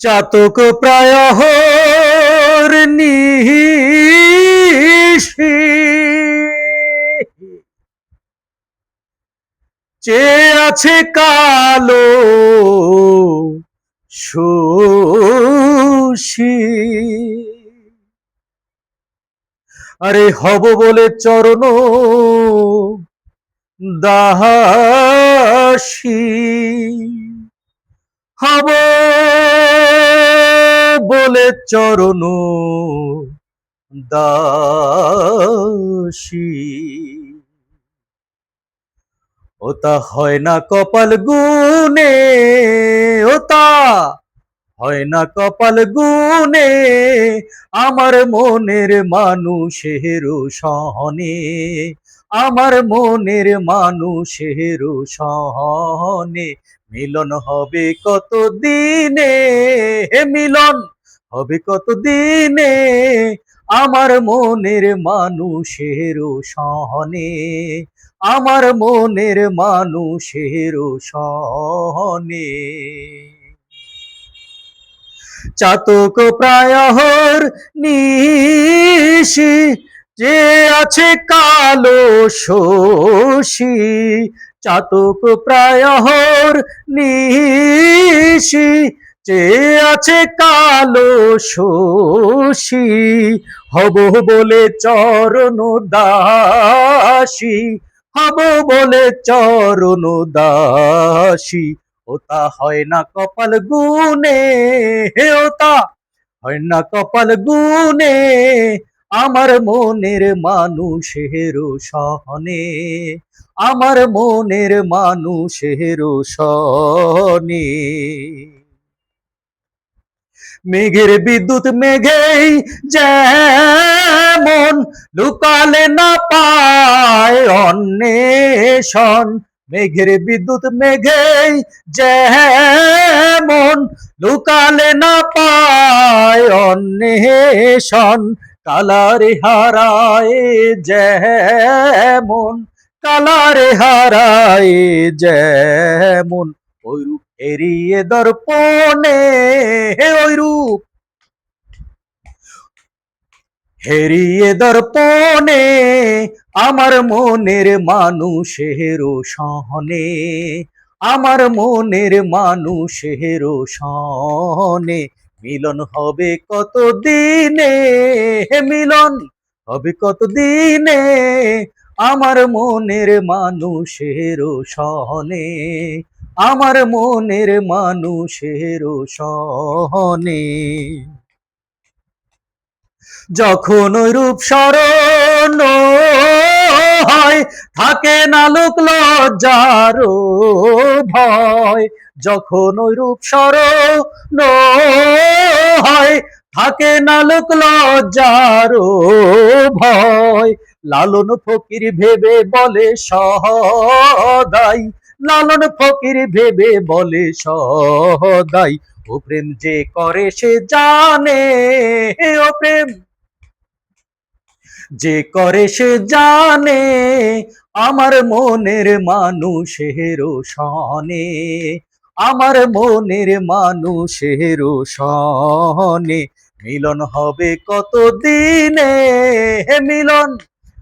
চাতক প্রায় নিশি চেয়ে আছে কালো শোষী আরে হব বলে চরণ দাসী। হব বলে চরণ দাসী। ওতা হয় না কপাল গুনে ওতা হয় না কপাল গুনে আমার মনের মানুষের সহনে, আমার মনের মানুষের সহনে মিলন হবে কত দিনে মিলন! হবে কত দিনে আমার মনের মানুষের সহনে? আমার মনের মানুষের সহনে। চাতক প্রায়হর নিশি যে আছে কালো শোষী চাতক প্রায়হর নিশি যে আছে কালো শোষী হব বলে চরণ দাসী, হব বলে চরণ দাসী। ওতা হয় না কপাল গুনে হে ওতা হয় না কপাল গুনে আমার মনের মানুষের সহনে, আমার মনের মানুষের সহনে। মেঘের বিদ্যুৎ মেঘেই যেমন লুকালে না পায় অন্বেষণ, মেঘের বিদ্যুৎ মেঘেই যেমন লুকালে না পায় অন্বেষণ, কালারে হারায় যেমন, কালারে হারায় যেমন, ওই এড়িয়ে দর্পণে ওই রূপ হেরিয়ে দর্পণে আমার মনের মানুষের সহনে, আমার মনের মানুষের সহনে মিলন হবে কত দিনে হে মিলন হবে কত দিনে আমার মনের মানুষের সহনে আমার মনের মানুষের সহনে। যখন রূপ স্মরণ হয়, থাকে না লোক লজ্জার ভয়। যখন রূপ স্মরণ হয়, থাকে না লোক লজ্জার ভয়। লালন ফকির ভেবে বলে সহদাই লালন ফকির ভেবে বলে সদাই, ও প্রেম যে করে সে জানে, ও প্রেম যে করে সে জানে, আমার মনের মানুষের সনে, আমার মনের মানুষের সনে, মিলন হবে কত দিনে মিলন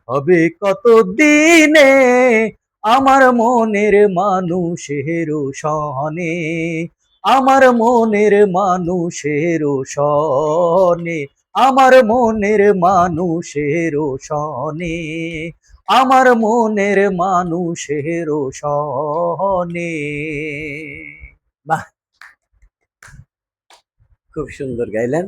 হবে কত দিনে আমার মনের মানুষের সনে আমার মনের মানুষের সনে আমার মনের মানুষের সনে আমার মনের মানুষের সনে বাহ! খুব সুন্দর গাইলেন।